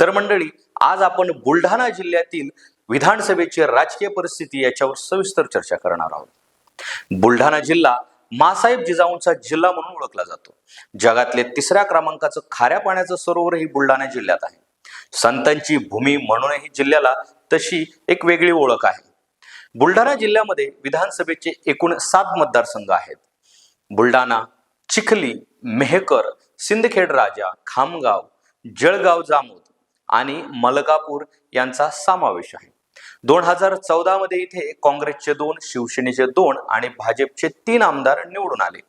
तर मंडळी आज आपण बुलढाणा जिल्ह्यातील विधानसभेची राजकीय परिस्थिती याच्यावर सविस्तर चर्चा करणार आहोत. बुलढाणा जिल्हा मासाहेब जिजाऊंचा जिल्हा म्हणून ओळखला जातो. जगातले तिसऱ्या क्रमांकाचं खाऱ्या पाण्याचं सरोवर ही बुलढाणा जिल्ह्यात आहे. संतांची भूमी म्हणूनही जिल्ह्याला तशी एक वेगळी ओळख आहे. बुलढाणा जिल्ह्यामध्ये विधानसभेचे एकूण सात मतदारसंघ आहेत. बुलढाणा चिखली मेहकर सिंदखेड राजा खामगाव जळगाव जामोद आणि मलकापूर यांचा समावेश आहे. दोन हजार चौदा मध्ये इथे काँग्रेसचे दोन शिवसेनेचे दोन आणि भाजपचे तीन आमदार निवडून आले.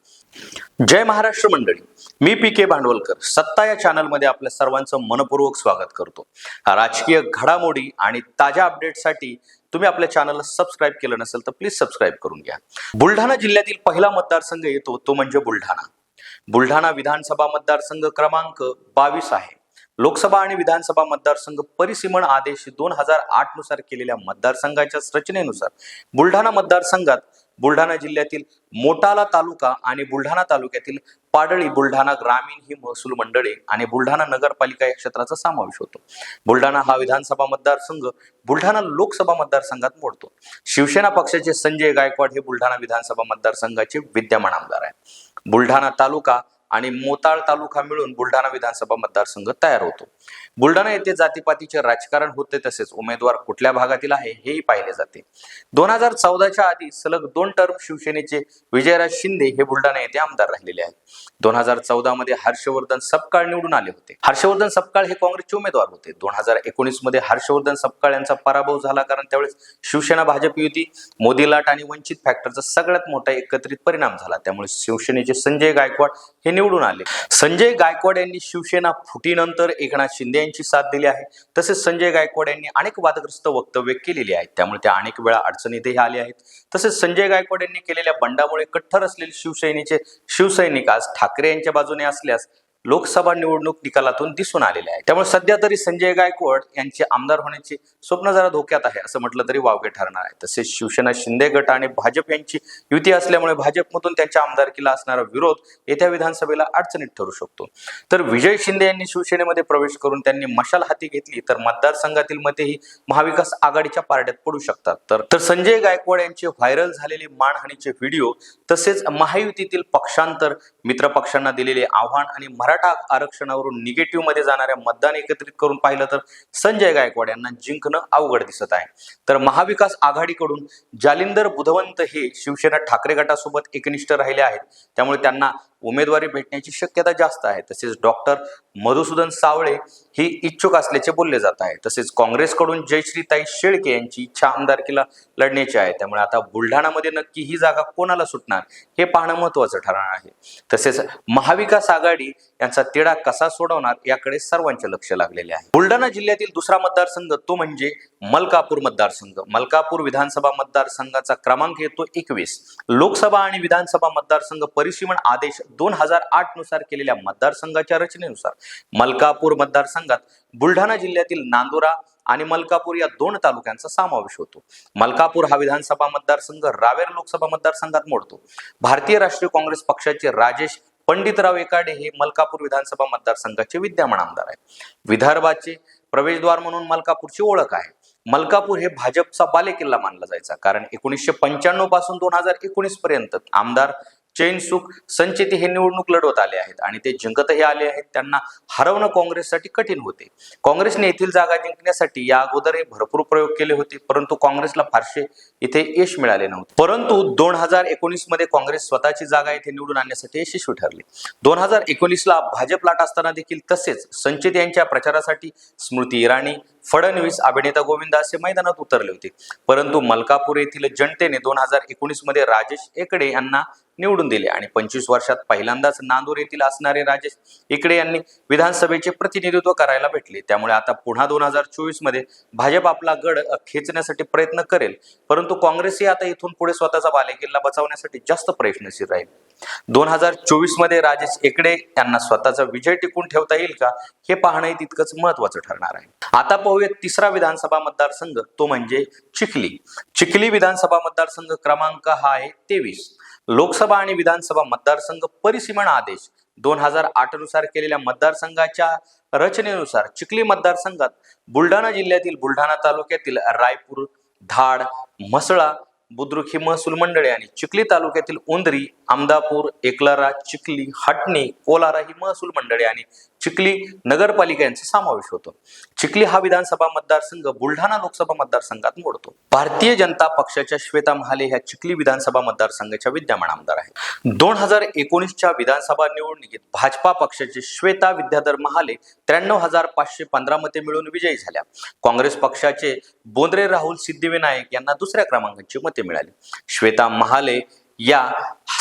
जय महाराष्ट्र मंडळी मी पी के भांडवलकर सत्ता या चॅनलमध्ये आपल्या सर्वांचं मनपूर्वक स्वागत करतो. राजकीय घडामोडी आणि ताज्या अपडेटसाठी तुम्ही आपल्या चॅनलला सबस्क्राईब केलं नसेल तर प्लीज सबस्क्राईब करून घ्या. बुलढाणा जिल्ह्यातील पहिला मतदारसंघ येतो तो म्हणजे बुलढाणा. बुलढाणा विधानसभा मतदारसंघ क्रमांक बावीस आहे. लोकसभा आणि विधानसभा मतदारसंघ परिसीमन आदेश दोन हजार आठनुसार केलेल्या मतदारसंघाच्या रचनेनुसार बुलढाणा मतदारसंघात बुलढाणा जिल्ह्यातील मोटाला तालुका आणि बुलढाणा तालुक्यातील पाडळी बुलढाणा ग्रामीण ही महसूल मंडळे आणि बुलढाणा नगरपालिका या क्षेत्राचा समावेश होतो. बुलढाणा हा विधानसभा मतदारसंघ बुलढाणा लोकसभा मतदारसंघात मोडतो. शिवसेना पक्षाचे संजय गायकवाड हे बुलढाणा विधानसभा मतदारसंघाचे विद्यमान आमदार आहे बुलढाणा तालुका आणि मोताळ तालुका मिळून बुलढाणा विधानसभा मतदारसंघ तयार होतो. बुलढाणा येथे जातीपातीचे राजकारण होते तसेच उमेदवार कुठल्या भागातील आहे हेही पाहिले जाते. दोन हजार चौदाच्या आधी सलग दोन टर्म शिवसेनेचे विजयराज शिंदे हे बुलढाणा येथे आमदार राहिलेले आहेत. दोन हजार चौदा मध्ये हर्षवर्धन सपकाळ निवडून आले होते. हर्षवर्धन सपकाळ हे काँग्रेसचे उमेदवार होते. दोन हजार एकोणीसमध्ये हर्षवर्धन सपकाळ यांचा पराभव झाला कारण त्यावेळेस शिवसेना भाजप युती मोदी लाट आणि वंचित फॅक्टरचा सगळ्यात मोठा एकत्रित परिणाम झाला. त्यामुळे शिवसेनेचे संजय गायकवाड हे निवडून आले. संजय गायकवाड यांनी शिवसेना फुटीनंतर एकनाथ शिंदे यांची साथ दिली आहे. तसेच संजय गायकवाड यांनी अनेक वादग्रस्त वक्तव्य केलेली आहेत. त्यामुळे त्या अनेक वेळा अडचणीतही आले आहेत. तसेच संजय गायकवाड यांनी केलेल्या बंडामुळे कट्टर असलेले शिवसेनेचे शिवसैनिक आज ठाकरे यांच्या बाजूने असल्यास लोकसभा निवडणूक निकालातून दिसून आलेले आहे त्यामुळे सध्या तरी संजय गायकवाड यांचे आमदार होण्याचे स्वप्न जरा धोक्यात आहे असं म्हटलं तरी वावगे ठरणार आहे. तसेच शिवसेना शिंदे गट आणि भाजप यांची युती असल्यामुळे भाजपमधून त्यांच्या आमदारकीला असणारा विरोध येत्या विधानसभेला अडचणीत ठरू शकतो. तर विजय शिंदे यांनी शिवसेनेमध्ये प्रवेश करून त्यांनी मशाल हाती घेतली तर मतदारसंघातील मतेही महाविकास आघाडीच्या पारड्यात पडू शकतात. तर तर संजय गायकवाड यांचे व्हायरल झालेले मानहानीचे व्हिडिओ तसेच महायुतीतील पक्षांतर मित्र पक्षांना दिलेले आव्हान आणि मराठा आरक्षणावरून निगेटिव्हमध्ये जाणाऱ्या मतदान एकत्रित करून पाहिलं तर संजय गायकवाड यांना जिंकणं अवघड दिसत आहे. तर महाविकास आघाडीकडून जालिंदर बुधवंत हे शिवसेना ठाकरे गटासोबत एकनिष्ठ राहिले आहेत. त्यामुळे त्यांना उमेदवारी भेटण्याची शक्यता जास्त आहे. तसेच डॉक्टर मधुसूदन सावळे ही इच्छुक असल्याचे बोलले जात आहे. तसेच काँग्रेसकडून जयश्रीताई शेळके यांची इच्छा आमदारकीला लढण्याची आहे. त्यामुळे आता बुलढाणामध्ये नक्की ही जागा कोणाला सुटणार हे पाहणं महत्वाचं ठरणार आहे. तसेच महाविकास आघाडी यांचा तिढा कसा सोडवणार याकडे सर्वांचे लक्ष लागलेले आहे. बुलढाणा जिल्ह्यातील दुसरा मतदारसंघ तो म्हणजे मलकापूर मतदारसंघ. मलकापूर विधानसभा मतदारसंघाचा क्रमांक येतो एकवीस. लोकसभा आणि विधानसभा मतदारसंघ परिसीमन आदेश दोन हजार आठनुसार केलेल्या मतदारसंघाच्या रचनेनुसार मलकापूर मतदारसंघात बुलढाणा जिल्ह्यातील नांदुरा आणि मलकापूर या दोन तालुक्यांचा समावेश होतो. मलकापूर हा विधानसभा मतदारसंघ रावेर लोकसभा मतदारसंघात मोडतो. भारतीय राष्ट्रीय काँग्रेस पक्षाचे राजेश पंडितराव एकाडे हे मलकापूर विधानसभा मतदारसंघाचे विद्यमान आमदार आहेत. विदर्भाचे प्रवेशद्वार म्हणून मलकापूरची ओळख आहे. मलकापूर हे भाजपचा बालेकिल्ला मानला जायचा कारण एकोणीसशे पंच्याण्णवपासून दोन हजार एकोणीस पर्यंत आमदार चैनसुख संचेती हे निवडणूक लढवत आले आहेत आणि ते जिंकतही आले आहेत. त्यांना हरवणं काँग्रेससाठी कठीण होते. काँग्रेसने येथील जागा जिंकण्यासाठी या अगोदरही भरपूर प्रयोग केले होते परंतु काँग्रेसला फारसे इथे यश मिळाले नव्हते. परंतु दोन हजार एकोणीसमध्ये काँग्रेस स्वतःची जागा येथे निवडून आणण्यासाठी यशस्वी ठरले. दोन हजार एकोणीसला भाजप लाट असताना देखील तसेच संचित यांच्या प्रचारासाठी स्मृती इराणी फडणवीस अभिनेता गोविंद असे मैदानात उतरले होते. परंतु मलकापूर येथील जनतेने दोन हजार एकोणीसमध्ये राजेश एकडे यांना निवडून दिले. आणि पंचवीस वर्षात पहिल्यांदाच नांदूर येथील असणारे राजेश इकडे यांनी विधानसभेचे प्रतिनिधित्व करायला भेटले. त्यामुळे आता पुन्हा दोन हजार चोवीसमध्ये भाजप आपला गड खेचण्यासाठी प्रयत्न करेल. परंतु काँग्रेसही आता इथून पुढे स्वतःचा बालेकिल्ला बचावण्यासाठी जास्त प्रयत्नशील राहील. दोन हजार चोवीसमध्ये राजेश एकडे यांना स्वतःचा विजय टिकून ठेवता येईल का? हे पाहणंही तितकंच महत्वाचं ठरणार आहे. आता पाहूया तिसरा विधानसभा मतदारसंघ तो म्हणजे चिखली. चिखली विधानसभा मतदारसंघ क्रमांक हा आहे तेवीस. लोकसभा आणि विधानसभा मतदारसंघ परिसीमन आदेश दोन हजार आठनुसार केलेल्या मतदारसंघाच्या रचनेनुसार चिखली मतदारसंघात बुलढाणा जिल्ह्यातील बुलढाणा तालुक्यातील रायपूर धाड म्हसळा बुद्रुक ही महसूल मंडळे आणि चिखली तालुक्यातील उंदरी आमदापूर एकलारा चिखली हटणी कोलारा ही महसूल मंडळे आणि चिखली नगरपालिका यांचा समावेश होतो. चिखली हा विधानसभा मतदारसंघ बुलढाणा लोकसभा मतदारसंघात मोडतो. भारतीय जनता पक्षाच्या श्वेता महाले ह्या चिखली विधानसभा मतदारसंघाच्या विद्यमान आमदार आहेत. दोन हजार एकोणीसच्या विधानसभा निवडणुकीत भाजपा पक्षाचे श्वेता विद्याधर महाले त्र्याण्णव हजार पाचशे पंधरा मते मिळून विजयी झाल्या. काँग्रेस पक्षाचे बोंद्रे राहुल सिद्धिविनायक यांना दुसऱ्या क्रमांकाची मते मिळाली. श्वेता महाले या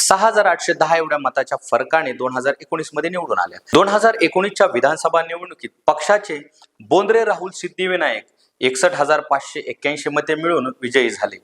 सहा हजार आठशे दहा एवढ्या मताच्या फरकाने दोन हजार एकोणीसमध्ये निवडून आल्या. दोन हजार एकोणीसच्या विधानसभा निवडणुकीत पक्षाचे बोंद्रे राहुल सिद्धिविनायक एकसठ हजार पाचशे एक्क्याऐंशी मते मिळून विजयी झाले.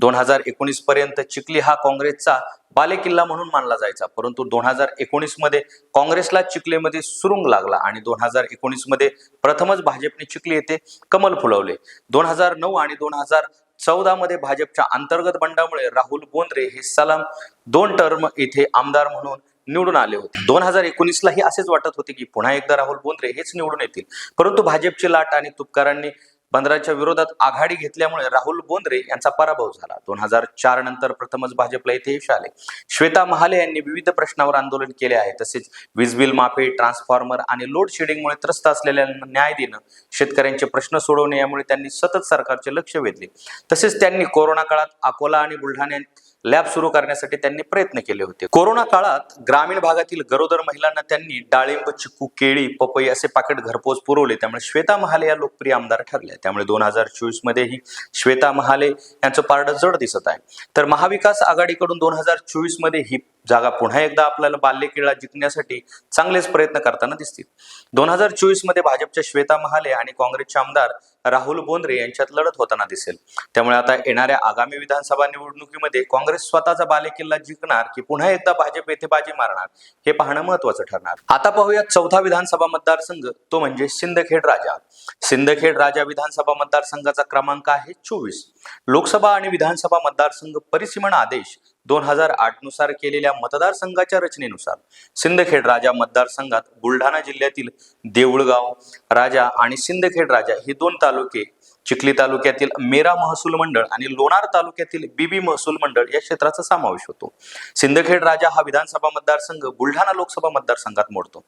दोन हजार एकोणीस पर्यंत चिखली हा काँग्रेसचा बालेकिल्ला म्हणून मानला जायचा परंतु दोन हजार एकोणीसमध्ये काँग्रेसला चिखलीमध्ये सुरुंग लागला आणि दोन हजार एकोणीसमध्ये प्रथमच भाजपने चिखली येथे कमल फुलवले. दोन हजार नऊ आणि दोन हजार चौदा मध्ये भाजपच्या अंतर्गत बंडामुळे राहुल बोंद्रे हे सलाम दोन टर्म इथे आमदार म्हणून निवडून आले होते. दोन हजार एकोणीसलाही असेच वाटत होते की पुन्हा एकदा राहुल बोंद्रे हेच निवडून येतील. परंतु भाजपची लाट आणि तुपकारांनी बंदराच्या विरोधात आघाडी घेतल्यामुळे राहुल बोंद्रे यांचा पराभव झाला. दोन हजार चार नंतर प्रथमच भाजपला येथे यश आले. श्वेता महाले यांनी विविध प्रश्नावर आंदोलन केले आहे. तसेच वीज बिल माफी ट्रान्सफॉर्मर आणि लोड शेडिंगमुळे त्रस्त असलेल्या न्याय देणं शेतकऱ्यांचे प्रश्न सोडवणे यामुळे त्यांनी सतत सरकारचे लक्ष वेधले. तसेच त्यांनी कोरोना काळात अकोला आणि बुलढाण्यात लॅब सुरू करण्यासाठी त्यांनी प्रयत्न केले होते. कोरोना काळात ग्रामीण भागातील गरोदर महिलांना त्यांनी डाळिंब चिकू केळी पपई असे पाकिट घरपोच पुरवले. त्यामुळे श्वेता महाले या लोकप्रिय आमदार ठरल्या. त्यामुळे दोन हजार चोवीस मध्येही श्वेता महाले यांचं पारड जड दिसत आहे. तर महाविकास आघाडीकडून दोन हजार चोवीसमध्ये ही जागा पुन्हा एकदा आपल्याला बाल्यकिळा जिंकण्यासाठी चांगलेच प्रयत्न करताना दिसतील. दोन हजार चोवीसमध्ये भाजपच्या श्वेता महाले आणि काँग्रेसचे आमदार राहुल बोंद्रे यांच्यात लढत होताना दिसेल. त्यामुळे आता येणाऱ्या आगामी विधानसभा निवडणुकीमध्ये काँग्रेस स्वतःचा बालेकिल्ला जिंकणार की पुन्हा एकदा भाजप येथे बाजी मारणार हे पाहणं महत्वाचं ठरणार. आता पाहूया चौथा विधानसभा मतदारसंघ तो म्हणजे सिंदखेड राजा. सिंदखेड राजा विधानसभा मतदारसंघाचा क्रमांक आहे चोवीस. लोकसभा आणि विधानसभा मतदारसंघ परिसीमन आदेश दोन हजार आठनुसार केलेल्या मतदारसंघाच्या रचनेनुसार सिंदखेड राजा मतदारसंघात बुलढाणा जिल्ह्यातील देऊळगाव राजा आणि सिंदखेड राजा हे दोन तालुके चिखली तालुक्यातील मेरा महसूल मंडळ आणि लोणार तालुक्यातील बीबी महसूल मंडळ या क्षेत्राचा समावेश होतो. सिंदखेड राजा हा विधानसभा मतदारसंघ बुलढाणा लोकसभा मतदारसंघात मोडतो.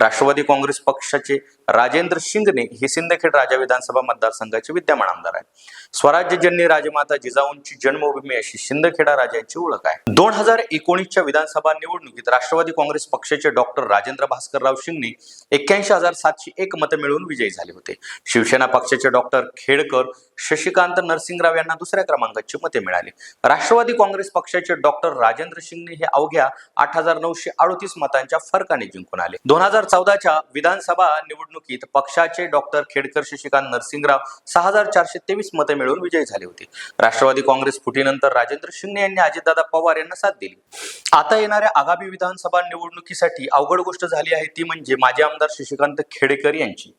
राष्ट्रवादी काँग्रेस पक्षाचे राजेंद्र शिंगणे हे सिंदखेड राजा विधानसभा मतदारसंघाचे विद्यमान आमदार आहेत. स्वराज्यजन्य राजमाता जिजाऊंची जन्मभूमी अशी शिंदखेडा राजांची ओळख आहे. दोन हजार एकोणीसच्या विधानसभा निवडणुकीत राष्ट्रवादी काँग्रेस पक्षाचे डॉक्टर राजेंद्र भास्करराव शिंगणे एक्क्याऐंशी हजार सातशे एक मतं मिळवून विजयी झाले होते. शिवसेना पक्षाचे डॉक्टर खेडकर शशिकांत नरसिंगराव यांना दुसऱ्या क्रमांकाची मते मिळाली. राष्ट्रवादी काँग्रेस पक्षाचे डॉक्टर राजेंद्र शिंगणे हे अवघ्या आठ हजार नऊशे अडोतीस मतांच्या फरकाने जिंकून आले. दोन हजार चौदाच्या विधानसभा निवडणुकीत पक्षाचे डॉक्टर खेडकर शशिकांत नरसिंगराव सहा हजार चारशे तेवीस मते मिळवून विजयी झाले होते. राष्ट्रवादी काँग्रेस फुटीनंतर राजेंद्र शिंगणे यांनी अजितदादा पवार यांना साथ दिली. आता येणाऱ्या आगामी विधानसभा निवडणुकीसाठी अवघड गोष्ट झाली आहे ती म्हणजे माजी आमदार शशिकांत खेडेकर यांची.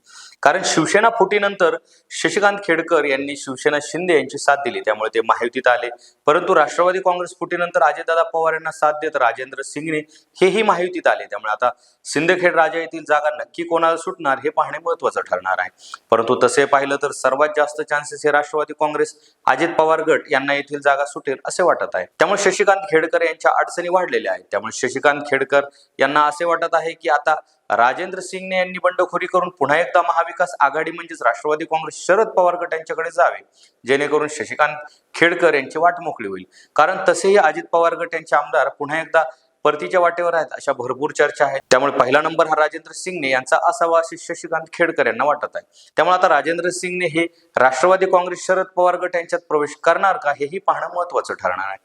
कारण शिवसेना फुटीनंतर शशिकांत खेडकर यांनी शिवसेना शिंदे यांची साथ दिली. त्यामुळे ते महायुतीत आले. परंतु राष्ट्रवादी काँग्रेस फुटीनंतर अजितदादा पवार यांना साथ देत राजेंद्र सिंगणे हेही महायुतीत आले. त्यामुळे आता सिंदखेड राजा येथील जागा नक्की कोणाला सुटणार हे पाहणे महत्वाचं ठरणार आहे. परंतु तसे पाहिलं तर सर्वात जास्त चान्सेस हे राष्ट्रवादी काँग्रेस अजित पवार गट यांना येथील जागा सुटेल असे वाटत आहे. त्यामुळे शशिकांत खेडकर यांच्या अडचणी वाढलेल्या आहेत. त्यामुळे शशिकांत खेडकर यांना असे वाटत आहे की आता राजेंद्र सिंगने यांनी बंडखोरी करून पुन्हा एकदा महाविकास आघाडी म्हणजेच राष्ट्रवादी काँग्रेस शरद पवार गट यांच्याकडे जावे. जेणेकरून शशिकांत खेडकर यांची वाट मोकळी होईल. कारण तसेही अजित पवार गट यांचे आमदार पुन्हा एकदा परतीच्या वाटेवर आहेत अशा भरपूर चर्चा आहेत. त्यामुळे पहिला नंबर हा राजेंद्र सिंगने यांचा असावा असे शशिकांत खेडकर यांना वाटत आहे. त्यामुळे आता राजेंद्र सिंगने हे राष्ट्रवादी काँग्रेस शरद पवार गट यांच्यात प्रवेश करणार का हेही पाहणं महत्वाचं ठरणार आहे.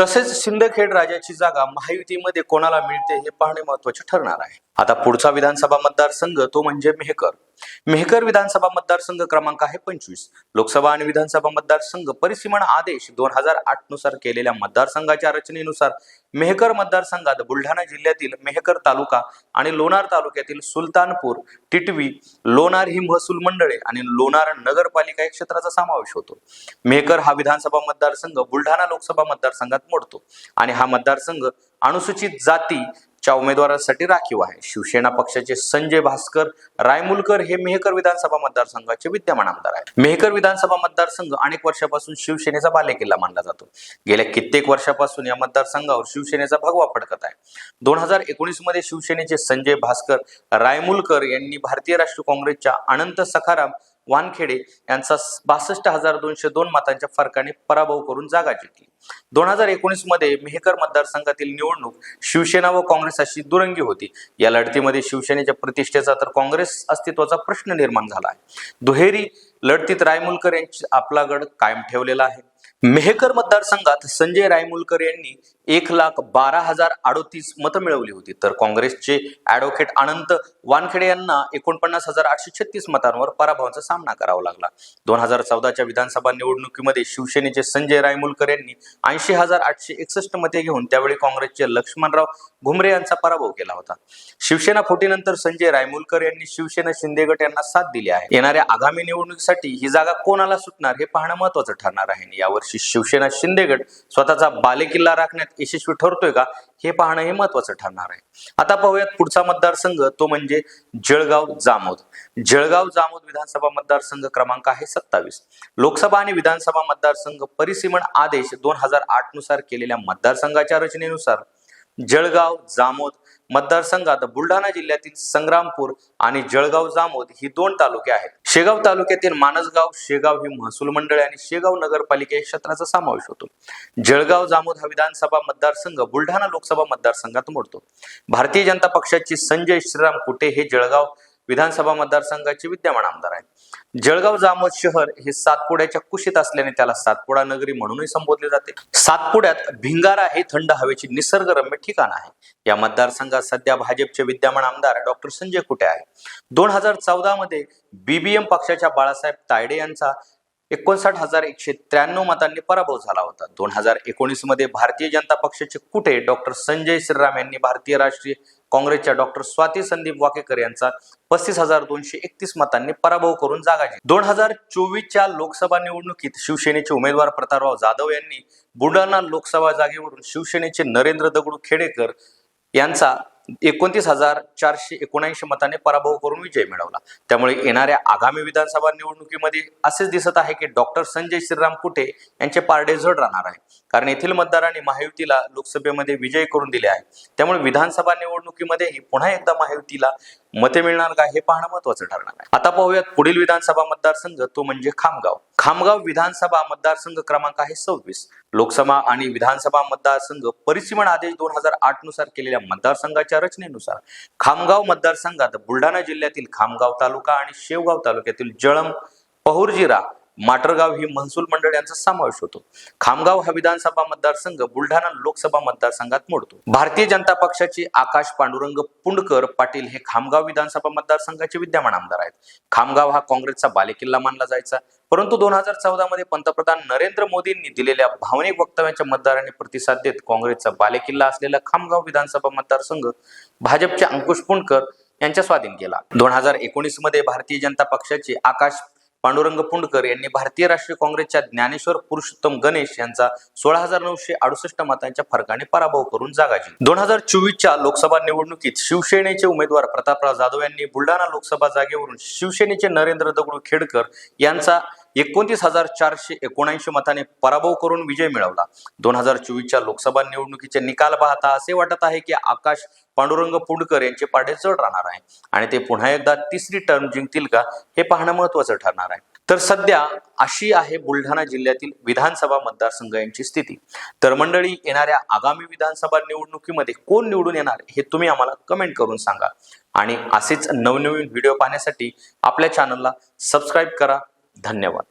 तसेच सिंदखेड राजाची जागा महायुतीमध्ये कोणाला मिळते हे पाहणे महत्त्वाचे ठरणार आहे. आता पुढचा विधानसभा मतदारसंघ तो म्हणजे मेहकर. मेहकर विधानसभा मतदारसंघ क्रमांक आहे पंचवीस. लोकसभा आणि विधानसभा मतदारसंघ परिसीमन आदेश दोन हजार आठनुसार केलेल्या मतदारसंघाच्या रचनेनुसार मेहकर मतदारसंघात बुलढाणा जिल्ह्यातील मेहकर तालुका आणि लोणार तालुक्यातील सुलतानपूर टिटवी लोणार ही महसूल मंडळे आणि लोणार नगरपालिका या क्षेत्राचा समावेश होतो. मेहकर हा विधानसभा मतदारसंघ बुलढाणा लोकसभा मतदारसंघात मोडतो आणि हा मतदारसंघ अनुसूचित जाती च्या उमेदवारांसाठी राखीव आहे. शिवसेना पक्षाचे संजय भास्कर रायमुलकर हे मेहकर विधानसभा मतदारसंघाचे विद्यमान आमदार आहेत. मेहकर विधानसभा मतदारसंघ अनेक वर्षापासून शिवसेनेचा बालेकिल्ला मानला जातो. गेल्या कित्येक वर्षापासून या मतदारसंघावर शिवसेनेचा भगवा फडकत आहे. दोन हजार एकोणीसमध्ये शिवसेनेचे संजय भास्कर रायमुलकर यांनी भारतीय राष्ट्रीय काँग्रेसच्या अनंत सखाराम वानखेडे यांचा बासष्ट हजार दोनशे दोन मतांच्या फरकाने पराभव करून जागा जिंकली. दोन हजार एकोणीसमध्ये मेहकर मतदारसंघातील निवडणूक शिवसेना व काँग्रेस अशी दुरंगी होती. या लढतीमध्ये शिवसेनेच्या प्रतिष्ठेचा तर काँग्रेस अस्तित्वाचा प्रश्न निर्माण झाला आहे. दुहेरी लढतीत रायमुलकर यांची आपला गड कायम ठेवलेला आहे. मेहकर मतदारसंघात संजय रायमुलकर यांनी एक लाख बारा हजार अडोतीस मतं मिळवली होती. तर काँग्रेसचे ॲडव्होकेट अनंत वानखेडे यांना एकोणपन्नास हजार आठशे छत्तीस मतांवर पराभवाचा सामना करावा लागला. दोन हजार चौदाच्या विधानसभा निवडणुकीमध्ये शिवसेनेचे संजय रायमुलकर यांनी ऐंशी हजार आठशे एकसष्ट मते घेऊन त्यावेळी काँग्रेसचे लक्ष्मणराव घुमरे यांचा पराभव केला होता. शिवसेना फुटीनंतर संजय रायमुलकर यांनी शिवसेना शिंदे गट यांना साथ दिली आहे. येणाऱ्या आगामी निवडणुकीसाठी ही जागा कोणाला सुटणार हे पाहणं महत्वाचं ठरणार आहे. यावर्षी शिवसेना शिंदे गट स्वतःचा बालेकिल्ला राखण्यात यशस्वी ठरतोय का हे पाहणं हे महत्वाचं ठरणार आहे. आता पाहूयात पुढचा मतदारसंघ तो म्हणजे जळगाव जामोद. जळगाव जामोद विधानसभा मतदारसंघ क्रमांक आहे सत्तावीस. लोकसभा आणि विधानसभा मतदारसंघ परिसीमन आदेश दोन हजार आठनुसार केलेल्या मतदारसंघाच्या रचनेनुसार जळगाव जामोद मतदारसंघात बुलढाणा जिल्ह्यातील संग्रामपूर आणि जळगाव जामोद ही दोन तालुके आहेत. शेगाव तालुक्यातील मानसगाव शेगाव ही महसूल मंडळे आणि शेगाव नगरपालिका या क्षेत्राचा समावेश होतो. जळगाव जामोद हा विधानसभा मतदारसंघ बुलढाणा लोकसभा मतदारसंघात मोडतो. भारतीय जनता पक्षाचे संजय श्रीराम कुटे हे जळगाव विधानसभा मतदारसंघाचे विद्यमान आमदार आहेत. जळगाव जामोद शहर हे सातपुड्याच्या कुशीत असल्याने त्याला सातपुडा नगरी म्हणूनही संबोधले जाते. सातपुड्यात भिंगारा हे थंड हवेचे निसर्गरम्य ठिकाण आहे. या मतदारसंघात सध्या भाजपचे विद्यमान आमदार डॉक्टर संजय कुटे आहे दोन हजार चौदा मध्ये बीबीएम पक्षाच्या बाळासाहेब तायडे यांचा एकोणसाठ हजार एकशे त्र्याण्णव मतांनी पराभव झाला होता. दोन हजार एकोणीसमध्ये भारतीय जनता पक्षाचे कुठे डॉक्टर संजय श्रीराम यांनी भारतीय राष्ट्रीय काँग्रेसच्या डॉक्टर स्वाती संदीप वाकेकर यांचा पस्तीस हजार दोनशे एकतीस मतांनी पराभव करून जागा दोन हजार चोवीसच्या लोकसभा निवडणुकीत शिवसेनेचे उमेदवार प्रतापराव जाधव यांनी बुलढाणा लोकसभा जागेवरून शिवसेनेचे नरेंद्र दगडू खेडेकर यांचा एकोणतीस हजार चारशे एकोणऐंशी मताने पराभव करून विजय मिळवला. त्यामुळे येणाऱ्या आगामी विधानसभा निवडणुकीमध्ये असेच दिसत आहे की डॉक्टर संजय श्रीराम कुटे यांचे पारडे झड राहणार आहे कारण येथील मतदारांनी महायुतीला लोकसभेमध्ये विजय करून दिले आहे. त्यामुळे विधानसभा निवडणुकीमध्येही पुन्हा एकदा महायुतीला मते मिळणार का हे पाहणं महत्वाचं ठरणार आहे. आता पाहूयात पुढील विधानसभा मतदारसंघ तो म्हणजे खामगाव. खामगाव विधानसभा मतदारसंघ क्रमांक आहे सव्वीस. लोकसभा आणि विधानसभा मतदारसंघ परिसीमन आदेश दोन हजार आठनुसार केलेल्या मतदारसंघाच्या रचनेनुसार खामगाव मतदारसंघात बुलढाणा जिल्ह्यातील खामगाव तालुका आणि शेवगाव तालुक्यातील जळम पहुर्जिरा माटरगाव ही महसूल मंडळ यांचा समावेश होतो. खामगाव हा विधानसभा मतदारसंघ बुलढाणा लोकसभा मतदारसंघात मोडतो. भारतीय जनता पक्षाचे आकाश पांडुरंग पुंडकर पाटील हे खामगाव विधानसभा मतदारसंघाचे विद्यमान आमदार आहेत. खामगाव हा काँग्रेसचा बालेकिल्ला मानला जायचा. परंतु दोन हजार चौदा मध्ये पंतप्रधान नरेंद्र मोदींनी दिलेल्या भावनिक वक्तव्याच्या मतदारांनी प्रतिसाद देत काँग्रेसचा बालेकिल्ला असलेला खामगाव विधानसभा मतदारसंघ भाजपचे अंकुश पुंडकर यांच्या स्वाधीन केला. दोन हजार एकोणीसमध्ये भारतीय जनता पक्षाचे आकाश पांडुरंग पुंडकर यांनी भारतीय राष्ट्रीय काँग्रेसच्या ज्ञानेश्वर पुरुषोत्तम गणेश यांचा सोळा हजार नऊशे अडुसष्ट मतांच्या फरकाने पराभव करून जागा जिंकली. दोन हजार चोवीसच्या लोकसभा निवडणुकीत शिवसेनेचे उमेदवार प्रतापराव जाधव यांनी बुलढाणा लोकसभा जागेवरून शिवसेनेचे नरेंद्र दगडू खेडकर यांचा एकोणतीस हजार चारशे एकोणऐंशी मताने पराभव करून विजय मिळवला. दोन हजार चोवीसच्या लोकसभा निवडणुकीचे निकाल पाहता असे वाटत आहे की आकाश पांडुरंग पुंडकर यांचे पाडे जड राहणार आहे. आणि ते पुन्हा एकदा तिसरी टर्म जिंकतील का हे पाहणं महत्वाचं ठरणार आहे. तर सध्या अशी आहे बुलढाणा जिल्ह्यातील विधानसभा मतदारसंघ यांची स्थिती. तर मंडळी येणाऱ्या आगामी विधानसभा निवडणुकीमध्ये कोण निवडून येणार हे तुम्ही आम्हाला कमेंट करून सांगा. आणि असेच नवनवीन व्हिडिओ पाहण्यासाठी आपल्या चॅनलला सबस्क्राईब करा. धन्यवाद